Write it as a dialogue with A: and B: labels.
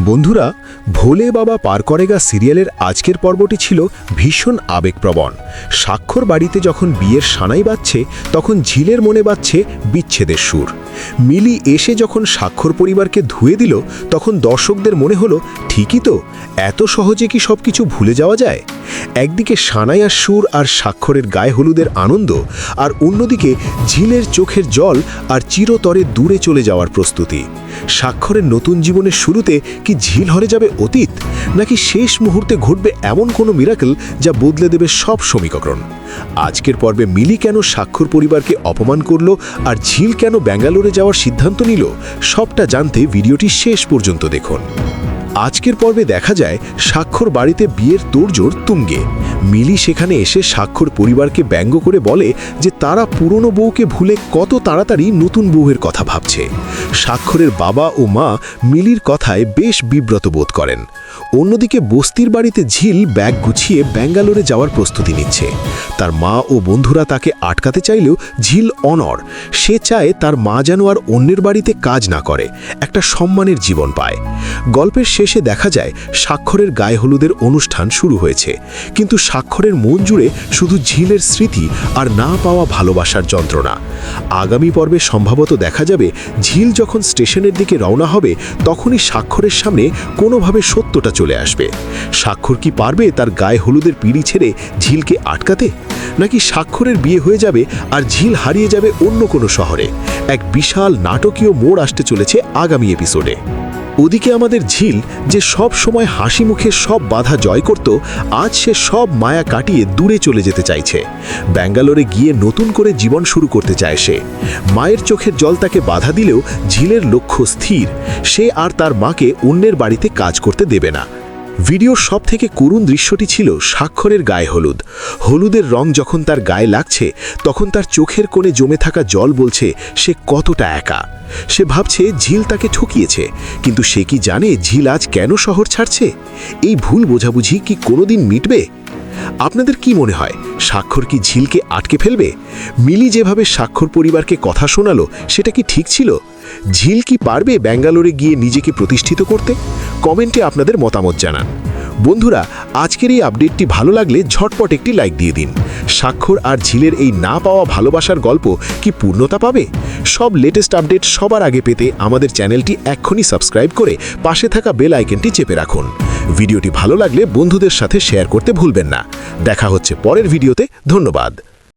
A: বন্ধুরা, ভোলে বাবা পার করেগা সিরিয়ালের আজকের পর্বটি ছিল ভীষণ আবেগপ্রবণ। স্বাক্ষর বাড়িতে যখন বিয়ের সানাই বাজছে, তখন ঝিলের মনে বাজছে বিচ্ছেদের সুর। মিলি এসে যখন স্বাক্ষর পরিবারকে ধুয়ে দিল, তখন দর্শকদের মনে হলো, ঠিকই তো, এত সহজে কি সব কিছু ভুলে যাওয়া যায়? একদিকে সানাইয়ার সুর আর স্বাক্ষরের গায়ে হলুদের আনন্দ, আর অন্যদিকে ঝিলের চোখের জল আর চিরতরে দূরে চলে যাওয়ার প্রস্তুতি। স্বাক্ষরের নতুন জীবনের শুরুতে কি ঝিল হরে যাবে অতীত, নাকি শেষ মুহূর্তে ঘটবে এমন কোনো মিরাকেল যা বদলে দেবে সব সমীকরণ? আজকের পর্বে মিলি কেন স্বাক্ষর পরিবারকে অপমান করল, আর ঝিল কেন ব্যাঙ্গালোরে যাওয়ার সিদ্ধান্ত নিল। সবটা জানতে ভিডিওটি শেষ পর্যন্ত দেখুন। আজকের পর্বে দেখা যায় স্বাক্ষর বাড়িতে বিয়ের তোড়জোড় তুঙ্গে। মিলি সেখানে এসে স্বাক্ষর পরিবারকে ব্যঙ্গ করে বলে যে তারা পুরনো বউকে ভুলে কত তাড়াতাড়ি নতুন বউয়ের কথা ভাবছে। স্বাক্ষরের বাবা ও মা মিলির কথায় বেশ বিব্রত বোধ করেন। অন্যদিকে বস্তির বাড়িতে ঝিল ব্যাগ গুছিয়ে ব্যাঙ্গালোরে যাওয়ার প্রস্তুতি নিচ্ছে। তার মা ও বন্ধুরা তাকে আটকাতে চাইলেও ঝিল অনর সে চায় তার মা যেন আর অন্যের বাড়িতে কাজ না করে, একটা সম্মানের জীবন পায়। গল্পের শেষে দেখা যায় স্বাক্ষরের গায়ে হলুদের অনুষ্ঠান শুরু হয়েছে। কিন্তু স্বাক্ষরের মন জুড়ে শুধু ঝিলের স্মৃতি আর না পাওয়া ভালোবাসার যন্ত্রণা। আগামী পর্বে সম্ভবত দেখা যাবে ঝিল যখন স্টেশনের দিকে রওনা হবে, তখনই স্বাক্ষরের সামনে কোনোভাবে সত্যটা চলে আসবে। স্বাক্ষর কি পারবে তার গায়ে হলুদের পিড়ি ছেড়ে ঝিলকে আটকাতে? নাকি স্বাক্ষরের বিয়ে হয়ে যাবে আর ঝিল হারিয়ে যাবে অন্য কোনো শহরে? এক বিশাল নাটকীয় মোড় আসতে চলেছে আগামী এপিসোডে। ওদিকে আমাদের ঝিল যে সব সময় হাসি মুখে সব বাধা জয় করত, আজ সে সব মায়া কাটিয়ে দূরে চলে যেতে চাইছে। ব্যাঙ্গালোরে গিয়ে নতুন করে জীবন শুরু করতে চায় সে। মায়ের চোখের জল তাকে বাধা দিলেও ঝিলের লক্ষ্য স্থির। সে আর তার মাকে অন্যের বাড়িতে কাজ করতে দেবে না। ভিডিওর সব থেকে করুণ দৃশ্যটি ছিল স্বাক্ষরের গায়ে হলুদ। হলুদের রং যখন তার গায়ে লাগছে, তখন তার চোখের কোণে জমে থাকা জল বলছে সে কতটা একা। সে ভাবছে ঝিল তাকে ঠকিয়েছে, কিন্তু সে কি জানে ঝিল আজ কেন শহর ছাড়ছে? এই ভুল বোঝাবুঝি কি কোনোদিন মিটবে? আপনাদের কি মনে হয়, স্বাক্ষর কি ঝিলকে আটকে ফেলবে? মিলি যেভাবে স্বাক্ষর পরিবারকে কথা শোনালো, সেটা কি ঠিক ছিল? ঝিল কি পারবে ব্যাঙ্গালোরে গিয়ে নিজেকে প্রতিষ্ঠিত করতে? কমেন্টে আপনাদের মতামত জানান। বন্ধুরা, আজকের এই আপডেটটি ভালো লাগলে ঝটপট একটি লাইক দিয়ে দিন। স্বাক্ষর আর ঝিলের এই না পাওয়া ভালোবাসার গল্প কি পূর্ণতা পাবে? সব লেটেস্ট আপডেট সবার আগে পেতে আমাদের চ্যানেলটি এক্ষুনি সাবস্ক্রাইব করে পাশে থাকা বেল আইকনটি চেপে রাখুন। ভিডিওটি ভালো লাগলে বন্ধুদের সাথে শেয়ার করতে ভুলবেন না। দেখা হচ্ছে পরের ভিডিওতে। ধন্যবাদ।